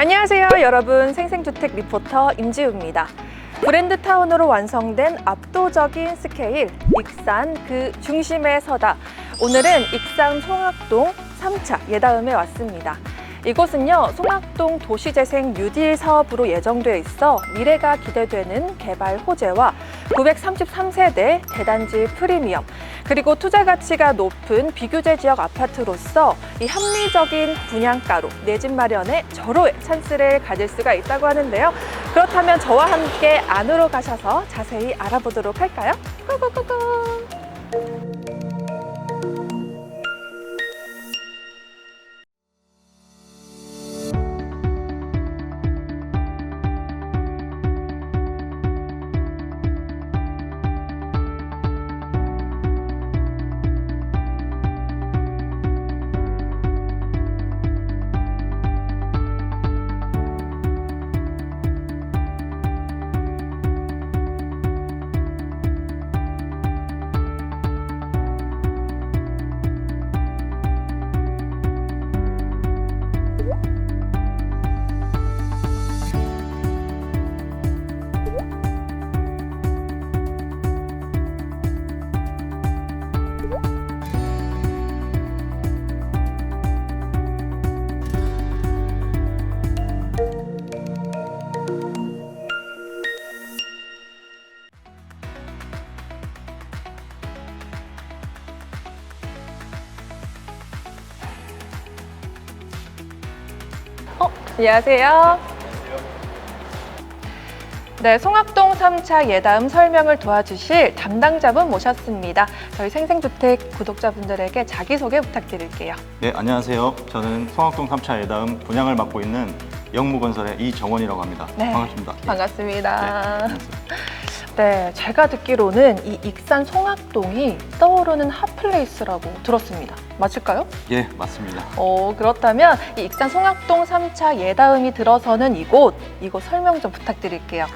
안녕하세요, 여러분. 생생주택 리포터 임지우입니다. 브랜드 타운으로 완성된 압도적인 스케일, 익산 그 중심에 서다. 오늘은 익산 송악동 3차 예다음에 왔습니다. 이곳은요, 송악동 도시재생 뉴딜 사업으로 예정되어 있어 미래가 기대되는 개발 호재와 933세대 대단지 프리미엄, 그리고 투자 가치가 높은 비규제 지역 아파트로서 이 합리적인 분양가로 내 집 마련에 절호의 찬스를 가질 수가 있다고 하는데요. 그렇다면 저와 함께 안으로 가셔서 자세히 알아보도록 할까요? 고고고고! 안녕하세요. 네, 송악동 3차 예다음 설명을 도와주실 담당자분 모셨습니다. 저희 생생주택 구독자분들에게 자기소개 부탁드릴게요. 네, 안녕하세요. 저는 성악동 3차 예다음 분양을 맡고 있는 영무건설의 이정원이라고 합니다. 네. 반갑습니다. 반갑습니다. 네, 안녕하세요. 네, 제가 듣기로는 이 익산 송악동이 떠오르는 핫플레이스라고 들었습니다. 맞을까요? 예, 맞습니다. 어, 그렇다면 이 익산 송악동 3차 예다음이 들어서는 이곳, 이곳 설명 좀 부탁드릴게요.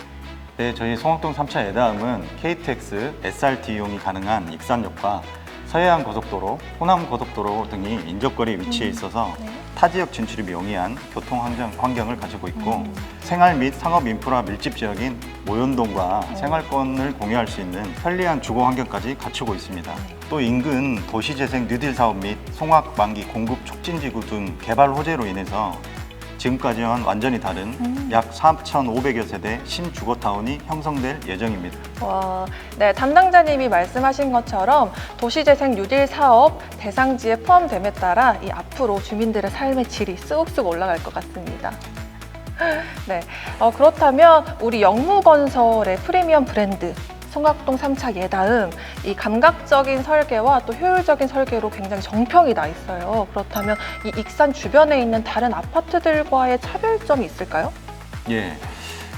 네, 저희 성악동 3차 예다음은 KTX, SRT 이용이 가능한 익산역과 서해안 고속도로, 호남 고속도로 등이 인접거리 위치해 있어서 네. 타 지역 진출이 용이한 교통 환경, 환경 을 가지고 있고 음. 생활 및 상업 인프라 밀집 지역인 모현동과 어. 생활권을 공유할 수 있는 편리한 주거 환경까지 갖추고 있습니다. 또 인근 도시재생 뉴딜 사업 및 송악 만기 공급 촉진지구 등 개발 호재로 인해서 지금까지와는 완전히 다른 음. 약 3,500여 세대 신주거타운이 형성될 예정입니다. 와, 네, 담당자님이 말씀하신 것처럼 도시재생 뉴딜 사업 대상지에 포함됨에 따라 이 앞으로 주민들의 삶의 질이 쑥쑥 올라갈 것 같습니다. 네, 어, 그렇다면 우리 영무건설의 프리미엄 브랜드 송악동 3차 예다음 이 감각적인 설계와 또 효율적인 설계로 굉장히 정평이 나 있어요. 그렇다면 이 익산 주변에 있는 다른 아파트들과의 차별점이 있을까요? 예.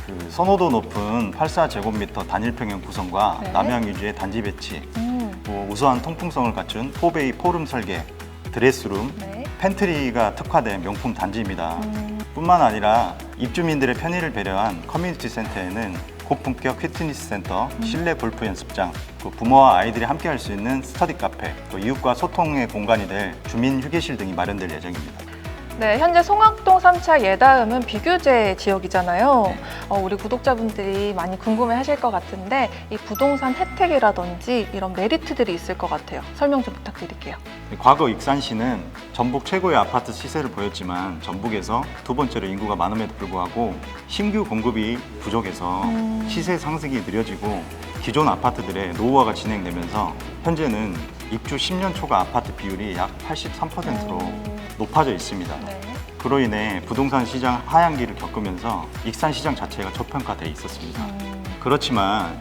그 선호도 높은 84제곱미터 단일평형 구성과 네. 남향 위주의 단지 배치, 음, 뭐 우수한 통풍성을 갖춘 포베이 포름 설계, 드레스룸, 네. 팬트리가 특화된 명품 단지입니다. 음, 뿐만 아니라 입주민들의 편의를 배려한 커뮤니티 센터에는 고품격 피트니스 센터, 실내 골프 연습장, 또 부모와 아이들이 함께 할 수 있는 스터디 카페, 또 이웃과 소통의 공간이 될 주민 휴게실 등이 마련될 예정입니다. 네, 현재 송악동 3차 예다음은 비규제 지역이잖아요. 네. 어, 우리 구독자분들이 많이 궁금해 하실 것 같은데 이 부동산 혜택이라든지 이런 메리트들이 있을 것 같아요. 설명 좀 부탁드릴게요. 과거 익산시는 전북 최고의 아파트 시세를 보였지만 전북에서 두 번째로 인구가 많음에도 불구하고 신규 공급이 부족해서 음. 시세 상승이 느려지고 기존 아파트들의 노후화가 진행되면서 현재는 입주 10년 초과 아파트 비율이 약 83%로 음. 높아져 있습니다. 네. 그로 인해 부동산 시장 하향기를 겪으면서 익산 시장 자체가 저평가돼 있었습니다. 음, 그렇지만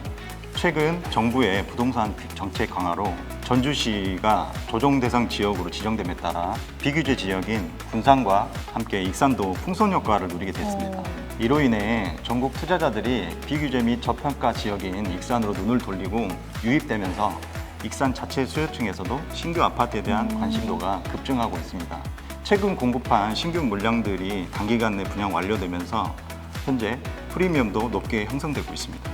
최근 정부의 부동산 정책 강화로 전주시가 조정 대상 지역으로 지정됨에 따라 비규제 지역인 군산과 함께 익산도 풍선 효과를 누리게 됐습니다. 어. 이로 인해 전국 투자자들이 비규제 및 저평가 지역인 익산으로 눈을 돌리고 유입되면서 익산 자체 수요층에서도 신규 아파트에 대한 음. 관심도가 급증하고 있습니다. 최근 공급한 신규 물량들이 단기간 내 분양 완료되면서 현재 프리미엄도 높게 형성되고 있습니다.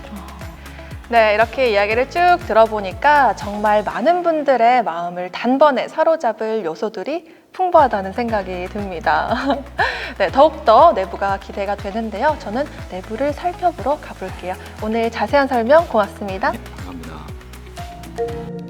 네, 이렇게 이야기를 쭉 들어보니까 정말 많은 분들의 마음을 단번에 사로잡을 요소들이 풍부하다는 생각이 듭니다. 네, 더욱더 내부가 기대가 되는데요. 저는 내부를 살펴보러 가볼게요. 오늘 자세한 설명 고맙습니다. 감사합니다.